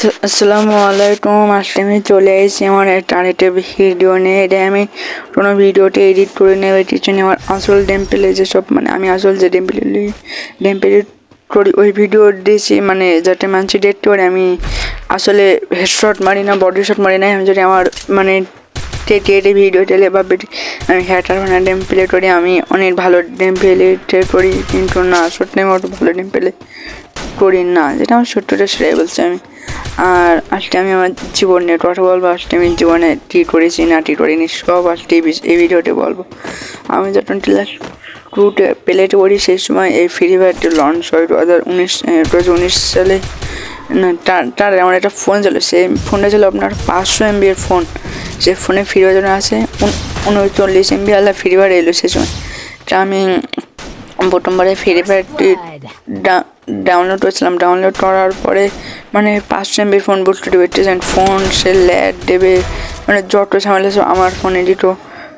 আসসালামু আলাইকুম, আজকে আমি চলে এসেছি আমার একটা আরেকটা ভিডিও নিয়ে। এটা আমি কোনো ভিডিওতে এডিট করে নেবে কিছু নেই আমার আসল ডেম্পেলে যেসব মানে আমি আসল যে ডেম্পেলে ডেম্পেলে করি, ওই ভিডিও দিয়েছি মানে যাতে মানুষ দেখতে পারে। আমি আসলে হেডশট মারি না বডি শট মারি না, আমি যদি আমার মানে টেটে এটে ভিডিও টেলে বা আমি হ্যাটার মানে ডেম প্লে করি, আমি অনেক ভালো ডেম প্লে করি, কিন্তু না, সত্যি আমি ভালো ডেম প্লে করি না। যেটা আমার সত্যটা সেটাই বলছি আমি। আর আজকে আমি আমার জীবন নিয়ে কথা বলব আজকে আমি জীবনে কী করেছি না কী করিনি সব আজকে এই ভিডিওতে বলব। আমি যখন ক্লাস টুতে প্লেটে পড়ি সেই সময় এই ফ্রি ফায়ারটি লঞ্চ হয় দু হাজার উনিশ দু হাজার উনিশ সালে। না তার তার আমার একটা ফোন ছিল সেই ফোনটা ছিল আপনার পাঁচশো এমবি এর ফোন সে ফোনে ফ্রি বাজানো আছে উন- উনচল্লিশ এমবি আলা ফ্রি ফায়ার এলো সেই সময়। তা আমি প্রথমবারে ফ্রি ফায়ারটি ডাউনলোড করেছিলাম। ডাউনলোড করার পরে মানে পাঁচশো এমবি ফোন বুঝতে দেবে ফোন সে ল্যাড দেবে মানে যত ঝামেলা সব আমার ফোনে দিত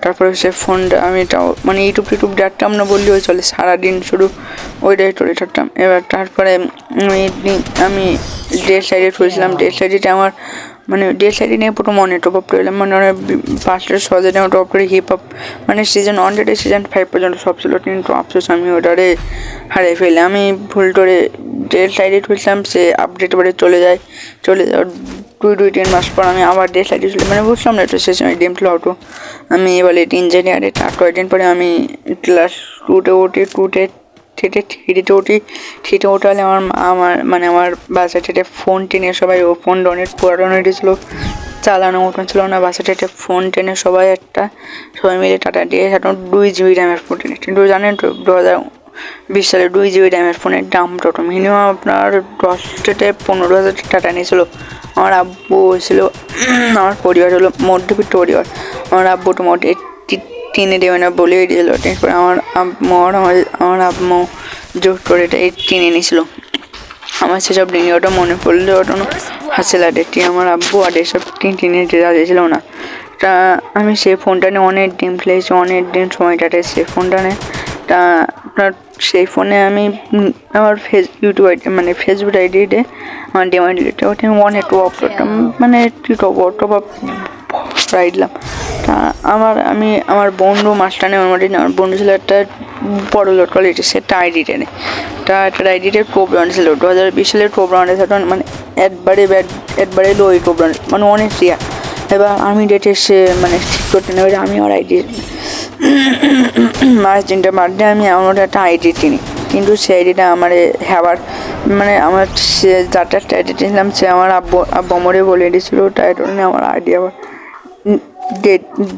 তারপরে সে ফোনটা আমি তাও মানে ইউটিউব টিউটিউব দেখতাম না বললেও চলে, সারাদিন শুধু ওইটাই করে থাকতাম। এবার তারপরে আমি ডেট সাইডে খুলেছিলাম ডেট সাইডে আমার মানে ডেট সাইডে নিয়ে পুরো মনে টপ আপ করলাম মানে অনেক পাঁচটা ছজনে টপ আপ করে হিপ হপ মানে সিজন ওয়ান সিজন ফাইভ পর্যন্ত সব ছিল। কিন্তু আফসোস আমি ওটারে হারিয়ে ফেলি আমি ভুল করে ডেট সাইডে খুলছিলাম সে আপডেট করে চলে যায়। চলে যাওয়ার দুই দুই, তিন মাস পর আমি আবার ডেট সাইডে ছিল মানে বুঝলাম না একটু সে সময় গেম খেলা হতো আমি এবারে ইঞ্জিনিয়ারে তার কয়েকদিন পরে আমি ক্লাস টুতে উঠি টুতে থ্রিতে থ্রিতে উঠি। থ্রিতে উঠালে আমার আমার মানে আমার বাসা থেকে ফোন টেনে সবাই, ও ফোন অনেক পুরানো হয়েছিল চালানো মতন ছিল না বাসা থেকে ফোন টেনে সবাই একটা সবাই মিলে টাটা দিয়ে এখন দুই জিবি র্যামের ফোন টেনে। কিন্তু জানেন তো দু হাজার বিশ সালে দুই জিবি র্যামের ফোনের দাম কত মিনিমাম আপনার দশ থেকে পনেরো হাজার টাকা নিয়েছিল। আমার আব্বু ছিল আমার পরিবার হলো মধ্যবিত্ত পরিবার। আমার আব্বু তো মোটে টিনে দেবে না বলেই দিয়েছিল। তারপরে আমার আমার আমার আম্মু জোর করে এটা টিনে নিয়েছিল। আমার সেসব দিনই ওটা মনে পড়লে ওটা হাসি লাগে আমার আব্বু আর এসব টিন টিনে রাজি ছিল না। তা আমি সেই ফোনটা নিয়ে অনেক দিন খেলেছি, অনেক দিন সময় কাটাইছি। সেই ফোনটা নিয়ে তা আপনার সেই ফোনে আমি আমার ফেস ইউটিউব আইডি মানে ফেসবুক আইডিতে আমার ডিম আইডিতে ওটা আমি অনেক করতাম মানে কি টপ টপ আপ প্রায় দিলাম। তা আমার আমি আমার বন্ধু মাস্টার নেই আমার আমার বন্ধু ছিল একটা বড় লোড কোয়ালিটি সেটা আইডি টেনে তা একটা আইডিতে টোপ রাউন্ড ছিল। দু হাজার বিশ সালের টোপ রাউন্ডে মানে একবারে ব্যাট একবারে লো টোপ রাউন্ড মানে অনেক রিয়া এবার আমি ডেটে সে মানে ঠিক করতে নেবে আমি আমার আইডি মাস তিনটে বার্থডে আমি আমার একটা আইডি কিনি। কিন্তু সেই আইডিটা আমার হ্যাবার মানে আমার সে একটা আইডি ছিলাম সে আমার আব্বু আব্বু আমারে বলে দিয়েছিল তাই জন্য আমার আইডি আবার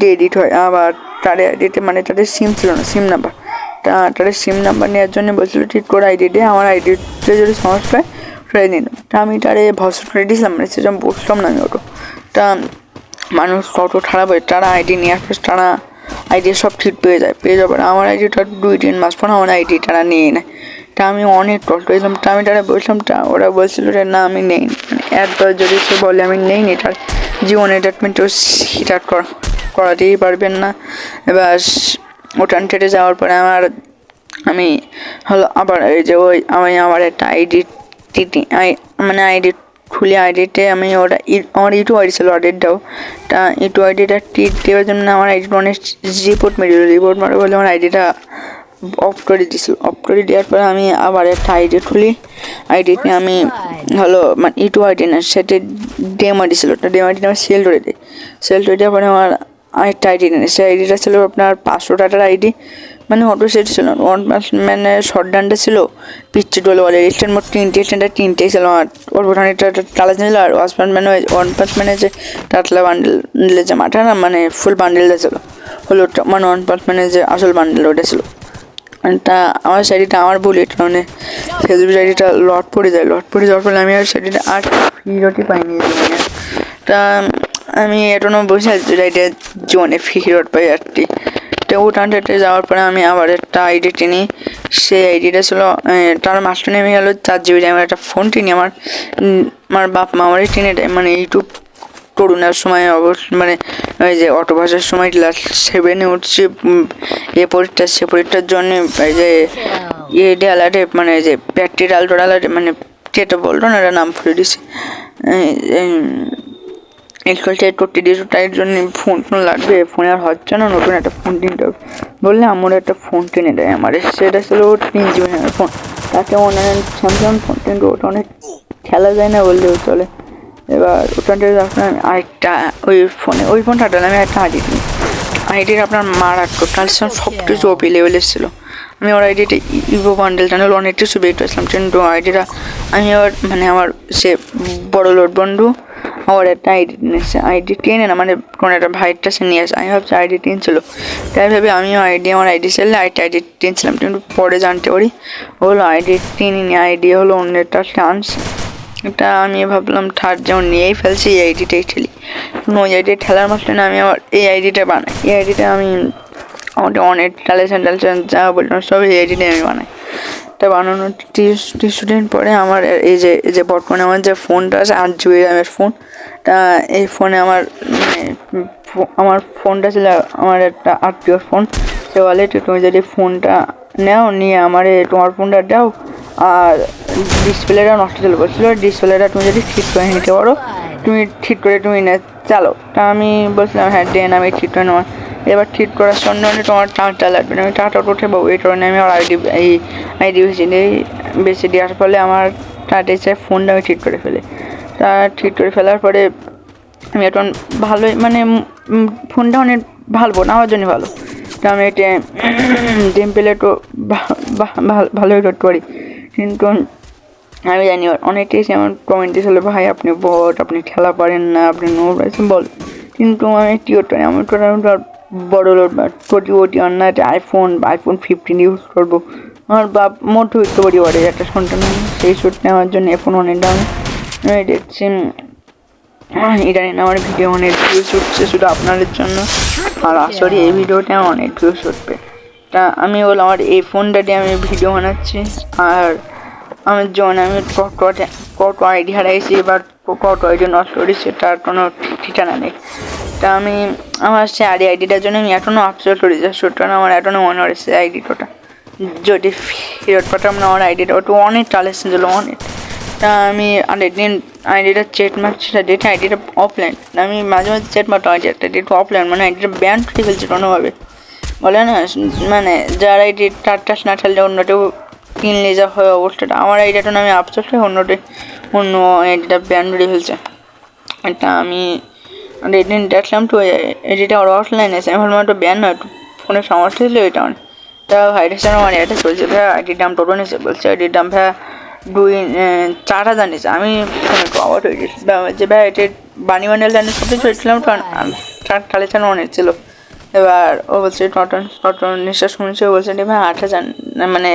ডেডিট হয়, আবার তাদের আইডিতে মানে তাদের সিম ছিল না সিম নাম্বার তা তাদের সিম নাম্বার নেওয়ার জন্য বলছিল, ঠিক করে আইডি দিয়ে আমার আইডিতে যদি সমস্যা হয় সেটাই নিন তা আমি তারে ভরসা করে দিয়েছিলাম মানে সেরকম বসলাম না আমি ওটো তা মানুষ কত খারাপ হয় তারা আইডি নিয়ে আসে তারা আইডি সব ঠিক পেয়ে যায়, পেয়ে যাবার আমার আইডিটা দুই তিন মাস পর আমার আইডি তারা নিয়ে নেয়। তা আমি অনেক কষ্ট হয়েছিলাম তা আমি তারা বলছিলাম, তা ওরা বলছিল যে না, আমি নেই। মানে একবার যদি সে বলে আমি নেই নি, তার জীবনে ট্রিটমেন্টও স্টার্ট করা, করাতেই পারবেন না। এবার ওটান থেকে যাওয়ার পরে আমার, আমি হলো আবার এই যে ওই, আমি আমার একটা আইডি টিটি আই মানে আইডি খুলে আইডিতে আমি ওটা আমার ইটু আইডি ছিল আইডিটাও তা ইটু আইডিটা টিট দেওয়ার জন্য আমার আইডিটা অনেক রিপোর্ট মেরেছিল রিপোর্ট মারে বলে আমার আইডিটা অফ করে দিয়েছিল অফ করে দেওয়ার পরে আমি আবার একটা আইডি খুলি আইডিতে আমি হলো মানে ইটু আইডি না সেটা ডেম আইডি ওটা ডেম আইডিটা আমি সেল করে দিই সেল করে দেওয়ার পরে আমার আরেকটা আইডি নেই সেই আইডিটা ছিল আপনার পাঁচশো টাকার আইডি মানে অটো সেট ছিল মানে শর্ট ডান্ডা ছিল। পিচ্ছে ডোলে বলে রিস্টের মোট তিনটে স্ট্যান্ডার তিনটেই ছিল আর ওর ওখানে টালা ছিল আর ওয়াসপ্যান মানে ওয়ান প্লাস মানে যে টাটলা বান্ডেলের যে মাঠা না মানে ফুল বান্ডেলটা ছিল। হলো মানে ওয়ান প্লাস মানে যে আসল বান্ডেল ওটা ছিল। তা আমার শাড়িটা আমার ভুল এটা মানে ফেসবুক শাড়িটা লট পড়ে যায়। লট পড়ে যাওয়ার ফলে আমি আর শাড়িটা আর হিরোটি পাইনি। তা আমি এখনও বসে শাড়িটা জীবনে হিরোট পাই আরটি তো উঠানটাতে যাওয়ার পরে আমি আবার একটা আইডি কিনি সেই আইডিটা ছিল তার মাস্টার নেমে গেলো চার জিবি র্যামের একটা ফোন টিনি, আমার আমার বাপ মা আমারই দেয়। মানে ইউটিউব করোনার সময় অবশ্য মানে ওই যে অটো ভাষার সময় ক্লাস সেভেনে উঠছি এ পরীক্ষা, সে পরীক্ষার জন্য, এই যে ইয়ে ডালাটে মানে যে প্র্যাকটিক্যাল ডালাটে মানে যেটা বলল না এটা নাম ভুলে দিছি। স্কুল থেকে টোটি দিয়েছ তাই জন্য ফোন ফোন লাগবে, ফোনে আর হচ্ছে না, নতুন একটা ফোন কিনতে হবে। বললে আমার একটা ফোন কিনে দেয়, আমার সেটা ছিল তিন জিবি ফোন। তাকে অনলাইন স্যামসাং ফোন কিন্তু ওটা অনেক খেলা যায় না বললেও চলে। এবার ওখানটা আপনার আরেকটা ওই ফোনে, ওই ফোনটা আমি একটা আইডি নিই আইডির আপনার মারাত্মক ট্রানজেকশন সব কিছু ওপি লেভেলের ছিল। আমি ওর আইডিটা ইভো বান্ডেল টানেল অনেক কিছু বের করেছিলাম। কিন্তু আইডিটা আমি আবার মানে আমার সে বড় লোড বন্ধু আমার একটা আইডি নিয়েছে আইডি টেনে না মানে কোনো একটা ভাইটটা সে নিয়ে আসে। আমি ভাবছি আইডি টেন ছিল। তাই ভেবে আমিও আইডি আমার আইডি সেললে আইটি আইডি টেনছিলাম কিন্তু পরে জানতে পারি। হলো আইডি টেনিনি আইডি হলো অন্য একটা চান্স এটা আমি ভাবলাম থার্ড যেমন নিয়েই ফেলছি এই আইডিটাই ঠেলি। ওই আইডি ঠেলার মাঝখানে আমি আমার এই আইডিটা বানাই। এই আইডিটা আমি আমাদের অনেক টালেছেন টালেছেন যা বললাম সব এই আমি বানাই। এটা বানানোর স্টুডেন্ট পরে আমার এই যে এই যে বর্তমানে আমার যে ফোনটা আছে, আট জিবি র্যামের ফোন, তা এই ফোনে আমার মানে আমার ফোনটা ছিল আমার একটা আত্মীয় ফোন। সে বলে তুমি যদি ফোনটা নেও, নিয়ে আমার তোমার ফোনটা দাও, আর ডিসপ্লেটা নষ্ট চলে বলছিল, ডিসপ্লেটা তুমি যদি ঠিক করে নিতে পারো, তুমি ঠিক করে তুমি নে চালো তা আমি বলছিলাম হ্যাঁ দেন আমি ঠিক করে নেওয়া এবার ঠিক করার জন্য তোমার টাটা লাগবে আমি টাটা উঠে পাবো, এই কারণে আমি আমার আইডি এই আইডি বেশি দিই বেশি দেওয়ার ফলে আমার টাটা এসে ফোনটা আমি ঠিক করে ফেলে। তা ঠিক করে ফেলার পরে আমি এখন ভালোই মানে ফোনটা অনেক ভালো, না আমার জন্য ভালো। তা আমি এটা গেম পেলে একটু ভালোই করতে পারি কিন্তু আমি জানি অনেকে এসে আমার কমেন্টে ছিল ভাই, আপনি বট, আপনি খেলা পারেন না, আপনি নো বল। কিন্তু আমি কি করতে পারি আমি টোটাল বড় লোড কোটি কোটি অন্য আইফোন আইফোন ফিফটিন ইউজ করব। আমার বাপ মধ্যবিত্ত পরিবারের একটা সন্তান সেই শ্যুট নেওয়ার জন্য এখন অনেক দাম দেখছি। ইদানিং আমার ভিডিও অনেক ভিউজ উঠছে শুধু আপনাদের জন্য। আর আসলে এই ভিডিওটা অনেক ভিউজ উঠবে। তা আমি বললাম, আমার এই ফোনটা দিয়ে আমি ভিডিও বানাচ্ছি। আর আমার জন্য আমি কত আইডি হারাইছি বা কত আইডি নষ্ট করেছি, তার কোনো ঠিকানা নেই। তা আমি আমার সে আইডি আইডিটার জন্য আমি এখনও আপসোল করি সুতরাং আমার এখনও মনে হয়েছে আইডিটা যদি ফেরত পাঠাম না আমার আইডিটা, ওটা অনেক চালে ছিল অনেক তা আমি দিন আইডিটা চেট মারছি ডেট আইডিটা অফলাইন আমি মাঝে মাঝে চেট মারতাম আইডিটা ডেট অফলাইন মানে আইডিটা ব্যান করে ফেলছে কোনোভাবে। বলে না মানে যার আইডি টার টাস না ঠাললে অন্যটাও কিনলে যা হয় অবস্থাটা। আমার আইডিয়াটা আমি আপসোস অন্যটা, অন্য আইডিটা ব্যান করে ফেলছে। এটা আমি এদিন দেখলাম তো এডিটা ওর অফলাইন আছে। আমার মানে একটা ব্যান নয় ফোনের সমস্যা ছিল এটা অনেক তা ভাইরাস আমার এটা চলছে ভাই আইডির দাম টোটো নিয়েছে। বলছে আইডির দাম ভাই দুই চার হাজার নিয়েছে। আমি ফোনে তো অবাক হয়ে গেছি। যে ভাই এটা বানি বান্ডেল জানি সব কিছু তো চার কালে চানো অনেক ছিল। এবার ও বলছে টটন টটন নিঃশ্বাস শুনছে ও বলছে ভাই, আট হাজার মানে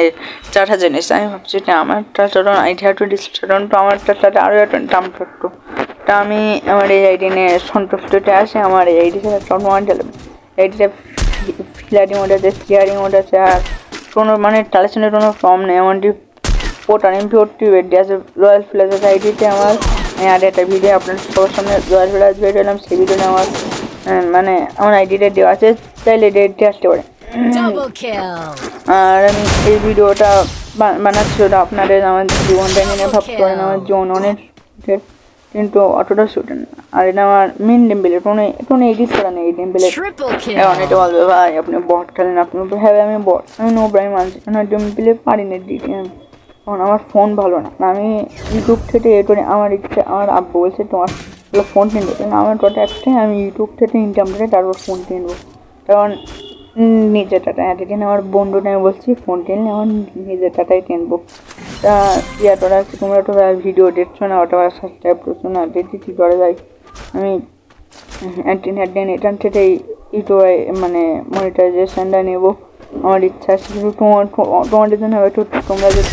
চার হাজার নিচ্ছে আমি ভাবছি যে আমারটা টটন আইডিয়া টু ডিসটন তো আমারটা সাথে আরও দাম একটু তা আমি আমার এই আইডি নিয়ে সন্তুষ্টতে আসে আমার এই আইডি সাথে টটন ওয়ান আইডিটা ফিলারি মোড আছে ফিয়ারিং মোড আছে, আর কোনো মানে টালেশনের কোনো ফর্ম নেই। এমনটি পোর্টার এমপি ওটি বেডি আছে রয়্যাল ফ্লাজের আইডিতে আমার আর একটা ভিডিও আপনার সবার সামনে রয়্যাল ফ্লাজ ভিডিও এলাম সেই ভিডিওটা আমার মানে আমার আইডিটা দেওয়া আছে চাইলে ডেটটি আসতে পারে আর আমি এই ভিডিওটা বানাচ্ছি ওটা আপনাদের আমার জীবনটা নিয়ে ভাব করেন আমার জীবন অনেক কিন্তু অতটা শুটে না। আর এটা আমার মেন টেম্পেলে কোনো কোনো এডিট করা নেই এই টেম্পেলে অনেকে বলবে ভাই আপনি বট খেলেন আপনি হ্যাঁ আমি বট আমি নো প্রাইম আনছি কারণ টেম্পেলে পারি না দিতে। কারণ আমার ফোন ভালো না। আমি ইউটিউব থেকে এ করে আমার ইচ্ছে আমার আব্বু বলছে তোমার ফোন কিনবো। কিন্তু আমার কথা একটাই আমি ইউটিউব থেকে ইনকাম করে তারপর ফোন কিনবো। কারণ নিজের টাটা এতদিন আমার বন্ধুটা আমি বলছি ফোন কিনলে আমার নিজের টাটাই কিনবো। তা ইয়া, তোরা তোমরা তো ভিডিও দেখছ না ওটা সাবস্ক্রাইব করছ না, দেখি কী করা যায়। আমি অ্যান্টিন হ্যান্টিন এটার থেকেই ইউটিউবে মানে মনিটাইজেশনটা নেব। আমার ইচ্ছা আছে, শুধু তোমার, তোমাদের জন্য হয়তো তোমরা যদি